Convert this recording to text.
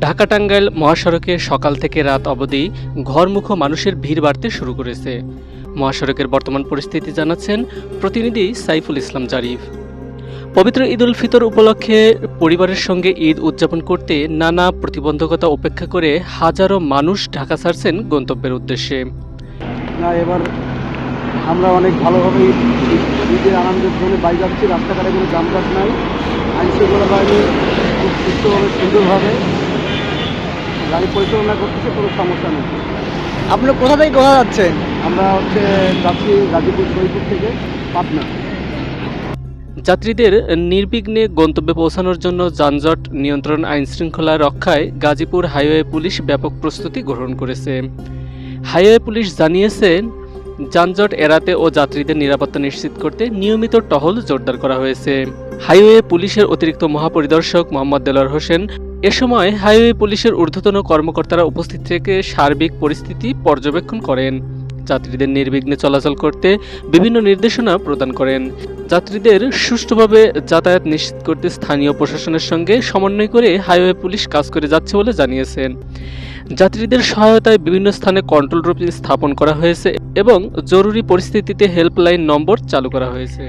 ঢাকা টাঙ্গাইল মহাসড়কে সকাল থেকে রাত অবধি ঘরমুখো মানুষের ভিড় বাড়তে শুরু করেছে। মহাসড়কের বর্তমান পরিস্থিতি জানাচ্ছেন প্রতিনিধি সাইফুল ইসলাম জারিফ। পবিত্র ঈদ উল ফিতর উপলক্ষে পরিবারের সঙ্গে ঈদ উদযাপন করতে নানা প্রতিবন্ধকতা উপেক্ষা করে হাজারো মানুষ ঢাকা ছাড়ছেন গন্তব্যের উদ্দেশ্যে। না, এবার আমরা অনেক ভালোভাবে ঈদ- ঈদ- ঈদের আনন্দের জন্য বাইক যাচ্ছি, রাস্তাঘাটে কোনো যানজট নাই। আইন শৃঙ্খলা বাহিনী খুব সুস্থভাবে, সুন্দরভাবে গাড়ি পরিচালনা করতেছে কোনো সমস্যা নেই। আপনারা কোথা থেকে কোথা যাচ্ছেন? আমরা হচ্ছে যাচ্ছি গাজীপুর শরীপুর থেকে পাটনা। যাত্রীদের নির্বিঘ্নে গন্তব্যে পৌঁছানোর জন্য যানজট নিয়ন্ত্রণ আইন শৃঙ্খলা রক্ষায় গাজীপুর হাইওয়ে পুলিশ ব্যাপক প্রস্তুতি গ্রহণ করেছে। হাইওয়ে পুলিশ জানিয়েছে যানজট এড়াতে ও যাত্রীদের নিরাপত্তা নিশ্চিত করতে নিয়মিত টহল জোরদার করা হয়েছে। হাইওয়ে পুলিশের অতিরিক্ত মহাপরিদর্শক মোহাম্মদ দেলোয়ার হোসেন এ সময় হাইওয়ে পুলিশের ঊর্ধ্বতন কর্মকর্তারা উপস্থিত থেকে সার্বিক পরিস্থিতি পর্যবেক্ষণ করেন। যাত্রীদের নির্বিঘ্নে চলাচল করতে বিভিন্ন নির্দেশনা প্রদান করেন। যাত্রীদের সুষ্ঠুভাবে যাতায়াত নিশ্চিত করতে স্থানীয় প্রশাসনের সঙ্গে সমন্বয় করে হাইওয়ে পুলিশ কাজ করে যাচ্ছে বলে জানিয়েছেন। যাত্রীদের সহায়তায় বিভিন্ন স্থানে কন্ট্রোল রুম স্থাপন করা হয়েছে এবং জরুরি পরিস্থিতিতে হেল্পলাইন নম্বর চালু করা হয়েছে।